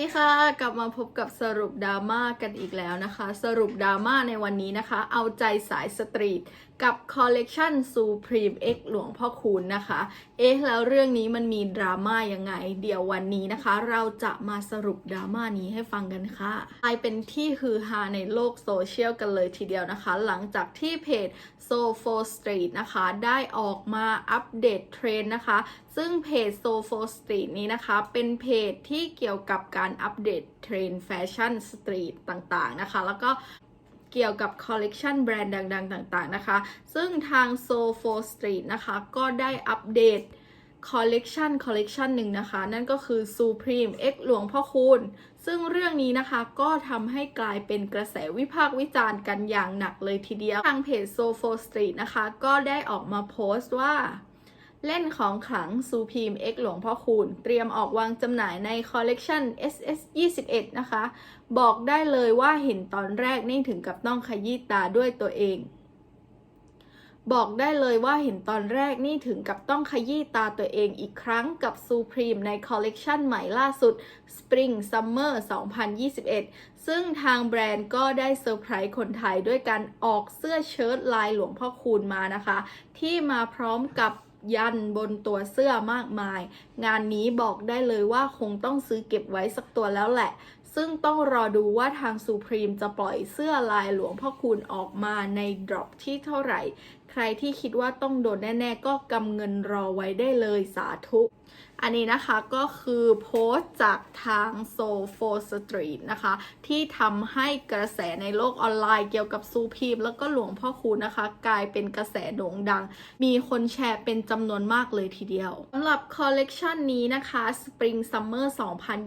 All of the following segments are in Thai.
สวัสดีค่ะกลับมาพบกับสรุปดราม่ากันอีกแล้วนะคะ สรุปดราม่าในวันนี้นะคะ เอาใจสายสตรีท กับคอลเลกชัน Supreme X หลวงพ่อคูณนะคะ เอ๊ะ แล้วเรื่องนี้มันมีดราม่ายังไง เดี๋ยววันนี้นะคะ เราจะมาสรุปดราม่านี้ให้ฟังกันค่ะกลายเป็นที่ฮือฮาในโลกโซเชียลกันเลยทีเดียวนะคะ หลังจากที่เพจ s o f o Street นะคะ ได้ออกมาอัปเดตเทรนนะคะ ซึ่งเพจ s o f o Street นี้นะคะ เป็นเพจที่เกี่ยวกับการอัปเดตเทรนแฟชั่นสตรีทต่างๆนะคะ แล้วก็ เกี่ยวกับคอลเลกชันแบรนด์ดัง ๆ ต่าง ๆ นะคะ ซึ่งทาง s o f o Street นะคะ ก็ได้อัปเดตคอลเลกชันคอลเลกชันหนึ่งนะคะ นั่นก็คือ Supreme X หลวงพ่อคูณ ซึ่งเรื่องนี้นะคะก็ทำให้กลายเป็นกระแสวิพากษ์วิจารณ์กันอย่างหนักเลยทีเดียว ทางเพจ s o f o Street นะคะ ก็ได้ออกมาโพสต์ว่า เล่นของขลัง Supreme X หลวงพ่อคูณ เตรียมออกวางจำหน่ายในคอลเลกชัน SS 21นะคะ บอกได้เลยว่าเห็นตอนแรกนี่ถึงกับต้องขยี้ตาด้วยตัวเอง บอกได้เลยว่าเห็นตอนแรกนี่ถึงกับต้องขยี้ตาตัวเองอีกครั้งกับ Supreme ในคอลเลกชันใหม่ล่าสุด Spring Summer 2021 ซึ่งทางแบรนด์ก็ได้เซอร์ไพรส์คนไทยด้วยการออกเสื้อเชิ้ตลายหลวงพ่อคูณมานะคะ ที่มาพร้อมกับ ยันบนตัวเสื้อมากมาย งานนี้บอกได้เลยว่าคงต้องซื้อเก็บไว้สักตัวแล้วแหละ ซึ่งต้องรอดูว่าทางซูพรีมจะปล่อยเสื้อลายหลวงพ่อคูณออกมาในดรอปที่เท่าไหร่ ใครที่คิดว่าต้องโดนแน่ ๆ ก็กำเงินรอไว้ได้เลยสาธุ อันนี้นะคะก็คือโพสต์จากทาง s o f o Street นะคะ ที่ทำให้กระแสในโลกออนไลน์เกี่ยวกับซูพีมแล้วก็หลวงพ่อคูณนะคะ กลายเป็นกระแสโด่งดัง มีคนแชร์เป็นจำนวนมากเลยทีเดียวสำหรับคอลเลกชันนี้นะคะ Spring Summer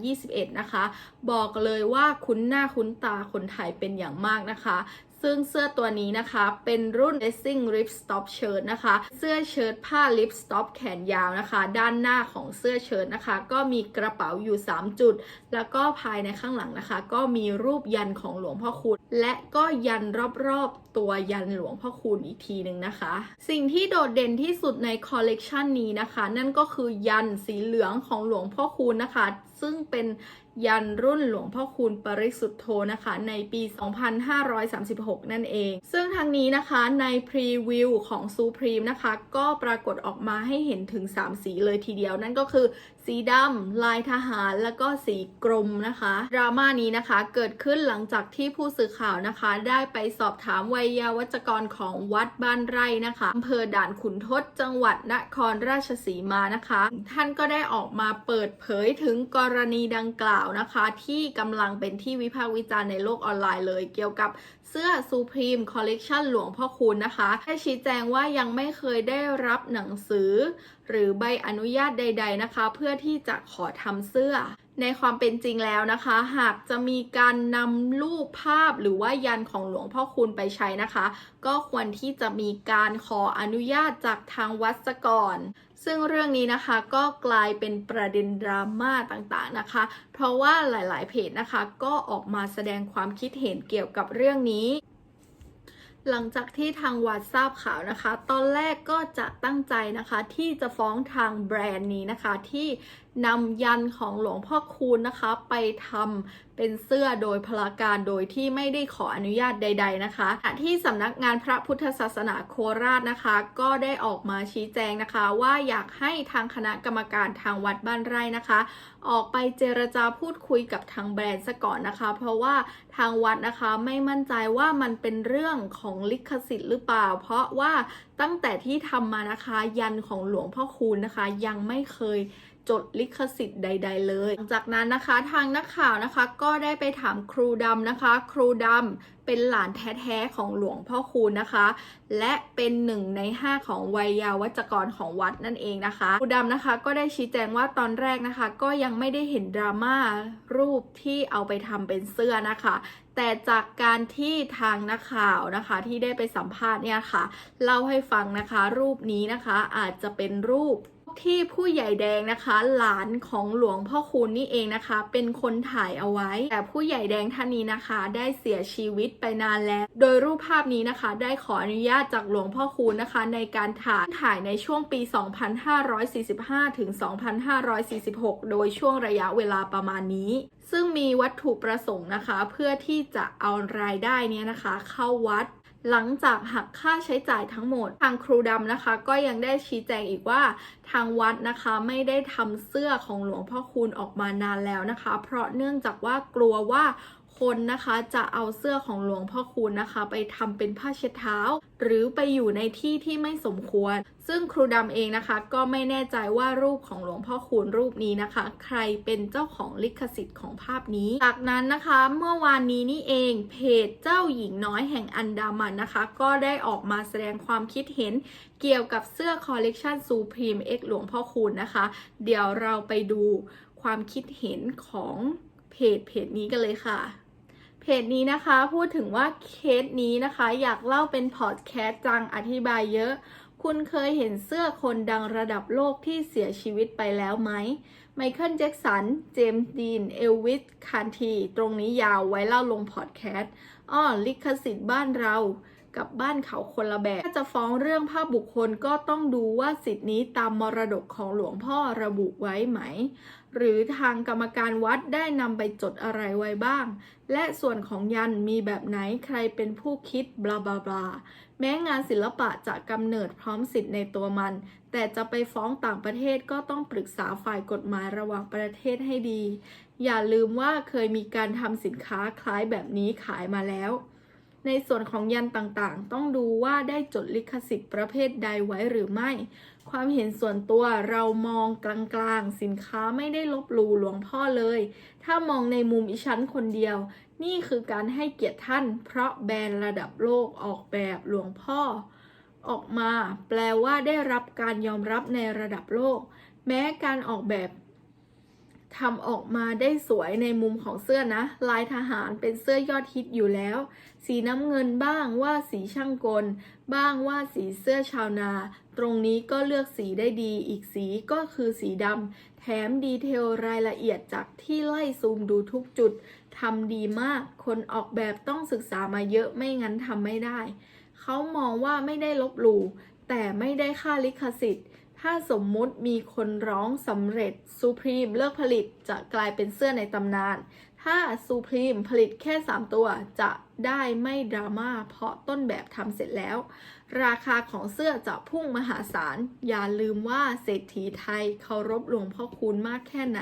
2021 นะคะ บอกเลยว่าคุ้นหน้าคุ้นตาคนไทยเป็นอย่างมากนะคะ ซึ่งเสื้อตัวนี้นะคะ เป็นรุ่น Racing Lip Stop Shirt นะคะ เสื้อเชิ้ตผ้า Lip Stop แขนยาวนะคะ ด้านหน้าของเสื้อเชิ้ตนะคะ ก็มีกระเป๋าอยู่ 3 จุด แล้วก็ภายในข้างหลังนะคะ ก็มีรูปยันของหลวงพ่อคูณและก็ยันรอบๆตัวยันหลวงพ่อคูณอีกทีหนึ่งนะคะ สิ่งที่โดดเด่นที่สุดในคอลเลกชันนี้นะคะ นั่นก็คือยันสีเหลืองของหลวงพ่อคูณนะคะซึ่งเป็นยันรุ่นหลวงพ่อคูณปริสุทธโธนะคะ ในปี 2536 นั่นเอง ซึ่งทางนี้นะคะในพรีวิวของซูพรีมนะคะ ก็ปรากฏออกมาให้เห็นถึง 3 สีเลยทีเดียว นั่นก็คือ สีดำลายทหารแล้วก็สีกรมนะคะดราม่านี้นะคะเกิดขึ้นหลังจากที่ผู้สื่อข่าวนะคะ ได้ไปสอบถามวัยาวัจกรของวัดบ้านไร่นะคะอำเภอด่านขุนทดจังหวัดนครราชสีมานะคะ ท่านก็ได้ออกมาเปิดเผยถึงกรณีดังกล่าวนะคะ ที่กำลังเป็นที่วิพากษ์วิจารณ์ในโลกออนไลน์เลย เกี่ยวกับเสื้อ Supreme Collection หลวงพ่อคูณนะคะได้ชี้แจงว่ายังไม่เคยได้รับหนังสือ หรือใบอนุญาตใด ๆนะคะ เพื่อที่จะขอทำเสื้อ ในความเป็นจริงแล้วนะคะ หากจะมีการนำรูปภาพหรือว่ายันของหลวงพ่อคูณไปใช้นะคะ ก็ควรที่จะมีการขออนุญาตจากทางวัดซะก่อน ซึ่งเรื่องนี้นะคะก็กลายเป็นประเด็นดราม่าต่างๆนะคะ เพราะว่าหลายๆเพจนะคะ ก็ออกมาแสดงความคิดเห็นเกี่ยวกับเรื่องนี้ หลังจากที่ทางวัดทราบข่าวนะคะ ตอนแรกก็จะตั้งใจนะคะที่จะฟ้องทางแบรนด์นี้นะคะที่ นำยันของหลวงพ่อคูณนะคะ ไปทำเป็นเสื้อโดยพลาการโดยที่ไม่ได้ขออนุญาตใด ๆนะคะขณะที่สำนักงานพระพุทธศาสนาโคราชนะคะ ก็ได้ออกมาชี้แจงนะคะ ว่าอยากให้ทางคณะกรรมการทางวัดบ้านไร่นะคะ ออกไปเจรจาพูดคุยกับทางแบรนด์ซะก่อนนะคะ เพราะว่าทางวัดนะคะไม่มั่นใจว่ามันเป็นเรื่องของลิขสิทธิ์หรือเปล่า เพราะว่าตั้งแต่ที่ทำมานะคะ ยันของหลวงพ่อคูณนะคะ ยังไม่เคย จดลิขสิทธิ์ใด ๆ เลย หลังจากนั้นนะคะทางนักข่าวนะคะก็ได้ไปถามครูดำนะคะ ครูดำเป็นหลานแท้ๆของหลวงพ่อคูณนะคะ และเป็นหนึ่งในห้าของวัยยาวัจกรของวัดนั่นเองนะคะ ครูดำนะคะก็ได้ชี้แจงว่าตอนแรกนะคะ ก็ยังไม่ได้เห็นดราม่ารูปที่เอาไปทำเป็นเสื้อนะคะ แต่จากการที่ทางนักข่าวนะคะที่ได้ไปสัมภาษณ์เนี่ยค่ะเล่าให้ฟังนะคะ รูปนี้นะคะอาจจะเป็นรูป ที่ผู้ใหญ่แดงนะคะ หลานของหลวงพ่อคูณนี่เองนะคะ เป็นคนถ่ายเอาไว้ แต่ผู้ใหญ่แดงท่านนี้นะคะ ได้เสียชีวิตไปนานแล้ว โดยรูปภาพนี้นะคะ ได้ขออนุญาตจากหลวงพ่อคูณนะคะ ในการถ่ายถ่ายในช่วงปี 2545 ถึง 2546 โดยช่วงระยะเวลาประมาณนี้ ซึ่งมีวัตถุประสงค์นะคะ เพื่อที่จะเอารายได้นี้นะคะ เข้าวัด หลังจากหักค่าใช้จ่ายทั้งหมด ทางครูดำนะคะ ก็ยังได้ชี้แจงอีกว่าทางวัดนะคะไม่ได้ทำเสื้อของหลวงพ่อคูณออกมานานแล้วนะคะ เพราะเนื่องจากว่ากลัวว่า คนนะคะจะเอาเสื้อของหลวงพ่อคูณนะคะ ไปทำเป็นผ้าเช็ดเท้า หรือไปอยู่ในที่ที่ไม่สมควร ซึ่งครูดำเองนะคะ ก็ไม่แน่ใจว่ารูปของหลวงพ่อคูณรูปนี้นะคะ ใครเป็นเจ้าของลิขสิทธิ์ของภาพนี้ จากนั้นนะคะเมื่อวานนี้นี่เองเพจเจ้าหญิงน้อยแห่งอันดามันนะคะ ก็ได้ออกมาแสดงความคิดเห็นเกี่ยวกับเสื้อคอลเลกชัน Supreme X หลวงพ่อคูณนะคะ เดี๋ยวเราไปดูความคิดเห็นของเพจเพจนี้กันเลยค่ะ เพจนี้นะคะพูดถึงว่าเคสนี้นะคะ อยากเล่าเป็นพอดแคสต์จังอธิบายเยอะ คุณเคยเห็นเสื้อคนดังระดับโลกที่เสียชีวิตไปแล้วไหมไมเคิลแจ็กสัน เจมส์ดีน เอลวิส คานที ตรงนี้ยาวไว้เล่าลงพอดแคสต์อ้อลิขสิทธิ์บ้านเรากับบ้านเขาคนละแบบ ถ้าจะฟ้องเรื่องภาพบุคคลก็ต้องดูว่าสิทธินี้ตามมรดกของหลวงพ่อระบุไว้ไหม หรือทางกรรมการวัดได้นำไปจดอะไรไว้บ้าง และส่วนของยันมีแบบไหนใครเป็นผู้คิดบลาบลาบลาแม้งานศิลปะจะกำเนิดพร้อมสิทธิ์ในตัวมัน แต่จะไปฟ้องต่างประเทศก็ต้องปรึกษาฝ่ายกฎหมายระหว่างประเทศให้ดี อย่าลืมว่าเคยมีการทำสินค้าคล้ายแบบนี้ขายมาแล้ว ในส่วนของยันต่างๆ ต้องดูว่าได้จดลิขสิทธิ์ประเภทใดไว้หรือไม่ ความเห็นส่วนตัวเรามองกลางๆ สินค้าไม่ได้ลบหลู่หลวงพ่อเลย ถ้ามองในมุมอิชั้นคนเดียว นี่คือการให้เกียรติท่าน เพราะแบรนด์ระดับโลกออกแบบหลวงพ่อ ออกมา แปลว่าได้รับการยอมรับในระดับโลก แม้การออกแบบ ทำออกมาได้สวยในมุมของเสื้อนะ ลายทหารเป็นเสื้อยอดฮิตอยู่แล้ว สีน้ำเงินบ้างว่าสีช่างกล บ้างว่าสีเสื้อชาวนา ตรงนี้ก็เลือกสีได้ดี อีกสีก็คือสีดำ แถมดีเทลรายละเอียดจากที่ไล่ซูมดูทุกจุดทำดีมาก คนออกแบบต้องศึกษามาเยอะไม่งั้นทำไม่ได้ เขามองว่าไม่ได้ลบหลู่แต่ไม่ได้ค่าลิขสิทธิ์ ถ้าสมมุติมีคนร้องสำเร็จซูพรีมเลิกผลิตจะกลายเป็นเสื้อในตำนาน ถ้าซูพรีมผลิตแค่ 3 ตัวจะได้ไม่ดราม่าเพราะต้นแบบทำเสร็จแล้ว ราคาของเสื้อจะพุ่งมหาศาล อย่าลืมว่าเศรษฐีไทยเคารพหลวงพ่อคูณมากแค่ไหน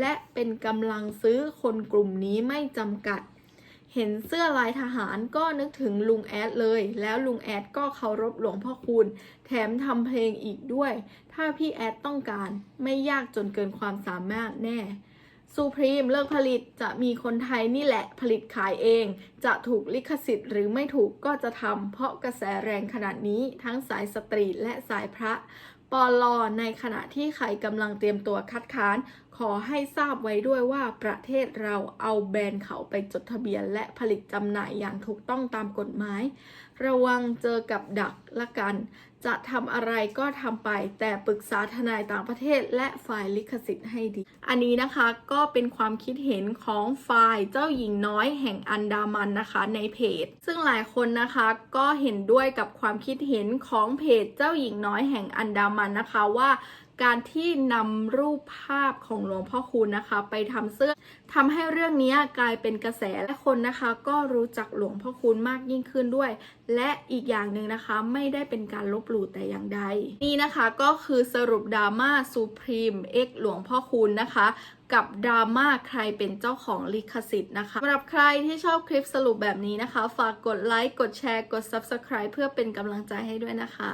และเป็นกำลังซื้อคนกลุ่มนี้ไม่จำกัด เห็นเสื้อลายทหารก็นึกถึงลุงแอดเลย แล้วลุงแอดก็เคารพหลวงพ่อคูณ แถมทำเพลงอีกด้วย ถ้าพี่แอดต้องการไม่ยากจนเกินความสามารถแน่ซูพรีมเลิกผลิตจะมีคนไทยนี่แหละผลิตขายเอง จะถูกลิขสิทธิ์หรือไม่ถูกก็จะทำเพราะกระแสแรงขนาดนี้ทั้งสายสตรีทและสายพระปอลอในขณะที่ใครกำลังเตรียมตัวคัดค้าน ขอให้ทราบไว้ด้วยว่าประเทศเราเอาแบรนด์เขาไปจดทะเบียนและผลิตจำหน่ายอย่างถูกต้องตามกฎหมาย ระวังเจอกับดักละกัน จะทำอะไรก็ทำไปแต่ปรึกษาทนายต่างประเทศและฝ่ายลิขสิทธิ์ให้ดี อันนี้นะคะก็เป็นความคิดเห็นของฝ่ายเจ้าหญิงน้อยแห่งอันดามันนะคะในเพจ ซึ่งหลายคนนะคะก็เห็นด้วยกับความคิดเห็นของเพจเจ้าหญิงน้อยแห่งอันดามันนะคะว่า การที่นำรูปภาพของหลวงพ่อคูณนะคะ ไปทำเสื้อทำให้เรื่องนี้กลายเป็นกระแสและคนนะคะ ก็รู้จักหลวงพ่อคูณมากยิ่งขึ้นด้วย และอีกอย่างหนึ่งนะคะไม่ได้เป็นการลบหลู่แต่อย่างใด นี่นะคะก็คือสรุปดราม่าซูพรีมเอ็กหลวงพ่อคูณนะคะกับดราม่าใครเป็นเจ้าของลิขสิทธิ์นะคะสำหรับใครที่ชอบคลิปสรุปแบบนี้นะคะ ฝากกดไลค์ กดแชร์ กด Subscribe เพื่อเป็นกำลังใจให้ด้วยนะคะ